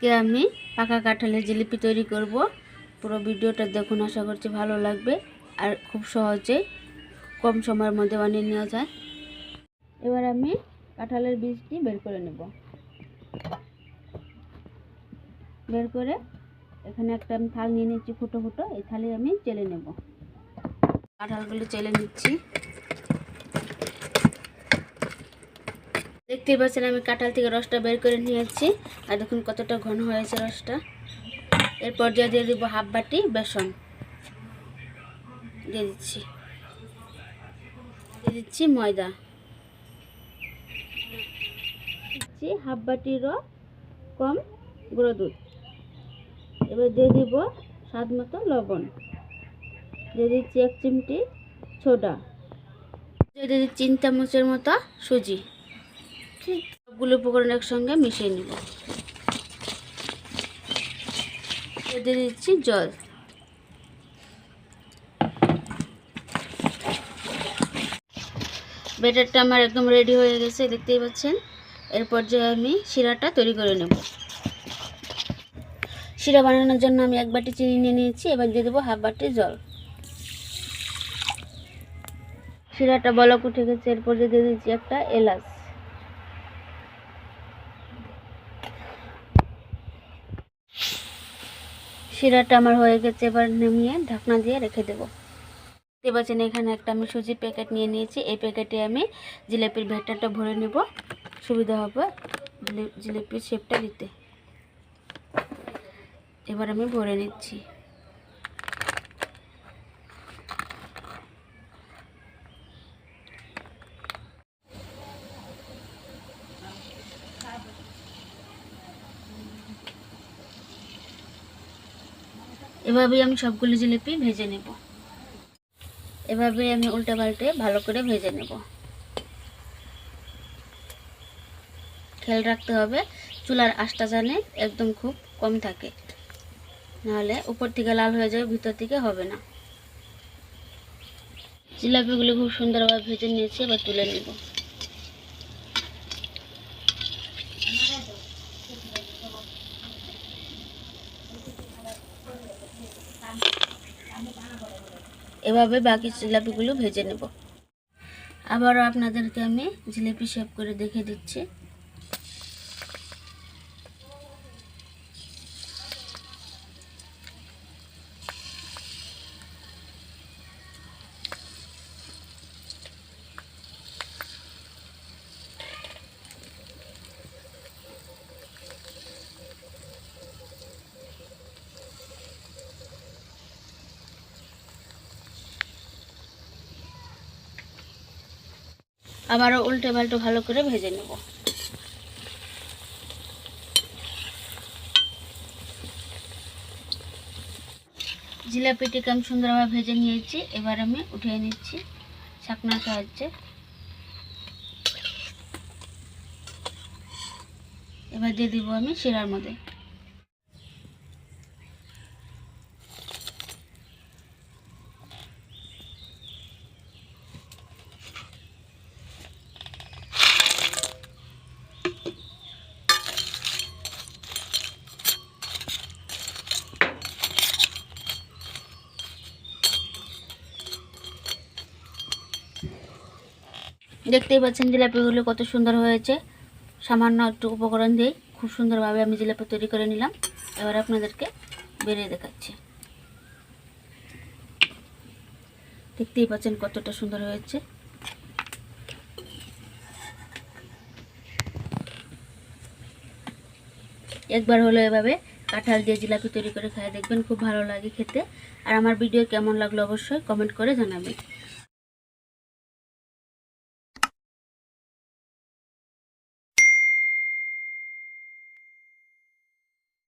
আজকে আমি পাকা কাঁঠালের জিলিপি তৈরি করব। পুরো ভিডিওটা দেখুন, আশা করছি ভালো লাগবে আর খুব সহজে কম সময়ের মধ্যে বানিয়ে নেওয়া যায়। এবার আমি কাঁঠালের বীজটি বের করে নেব। বের করে এখানে একটা আমি থাল নিয়ে নিচ্ছি, ফুটো ফুটো। এই থালে আমি চেলে নেব। কাঁঠালগুলো চেলে নিচ্ছি। দেখতেই পাচ্ছেন আমি কাঁঠাল থেকে রসটা বের করে নিয়েছি। আর দেখুন কতটা ঘন হয়েছে রসটা। এরপর দিয়ে দিয়ে দিব হাফ বাটি বেসন। দিয়ে দিচ্ছি। দিয়ে দিচ্ছি ময়দা। দিচ্ছি হাফ বাটিরও কম গুঁড়ো দুধ। এবার দিয়ে দিব স্বাদ মতো লবণ। দিয়ে দিচ্ছি এক চিমটি ছোডা দিয়ে দিচ্ছি তিন চামচের মতো সুজি। সবগুলো উপকরণ একসঙ্গে মিশিয়ে নিব। দিয়ে দিচ্ছি জল। ব্যাটারটা আমার একদম রেডি হয়ে গেছে, দেখতেই পাচ্ছেন? এরপর যে আমি শিরাটা তৈরি করে নেব। শিরা বানানোর জন্য আমি এক বাটি চিনি নিয়ে নিয়েছি, এবার দিয়ে দেবো হাফ বাটি জল। শিরাটা বলক উঠে গেছে, এরপর দিয়ে দিচ্ছি একটা এলাচ। শিরাটা আমার হয়ে গেছে, এবার নামিয়ে ঢাকনা দিয়ে রেখে দেবো। দেখতে পাচ্ছেন, এখানে একটা আমি সুজির প্যাকেট নিয়ে নিয়েছি। এই প্যাকেটে আমি জিলেপির ভেটাটা ভরে নেব। সুবিধা হবে জিলেপির জিলিপির শেপটা দিতে এবার আমি ভরে নিচ্ছি। এভাবেই আমি সবগুলো জিলিপি ভেজে নেব। এভাবে আমি উল্টে পাল্টে ভালো করে ভেজে নেব। খেয়াল রাখতে হবে, চুলার আঁচটা জানে একদম খুব কম থাকে। নাহলে উপর থেকে লাল হয়ে যাবে, ভিতর থেকে হবে না। জিলাপিগুলো খুব সুন্দরভাবে ভেজে নিয়েছি, এবার তুলে নেব। এভাবে বাকি জিলাপিগুলো ভেজে নেব। আবারও আপনাদেরকে আমি জিলিপি শেপ করে দেখে দিচ্ছি। আবারও উল্টে পাল্টে ভালো করে ভেজে নেব। জিলাপিটিকে আমি সুন্দরভাবে ভেজে নিয়েছি। এবার আমি উঠিয়ে নিচ্ছি ছাকনার সাহায্যে। এবার দিয়ে দিব আমি শিরার মধ্যে। দেখতেই পাচ্ছেন জিলাপিগুলো কত সুন্দর হয়েছে। সামান্য একটু উপকরণ দিয়ে খুব সুন্দরভাবে আমি জিলাপি তৈরি করে নিলাম। এবার আপনাদেরকে বেরিয়ে দেখাচ্ছি। দেখতেই পাচ্ছেন কতটা সুন্দর হয়েছে। একবার হলো এভাবে কাঁঠাল দিয়ে জিলাপি তৈরি করে খাই দেখবেন খুব ভালো লাগে খেতে। আর আমার ভিডিও কেমন লাগল অবশ্যই কমেন্ট করে জানাবেন।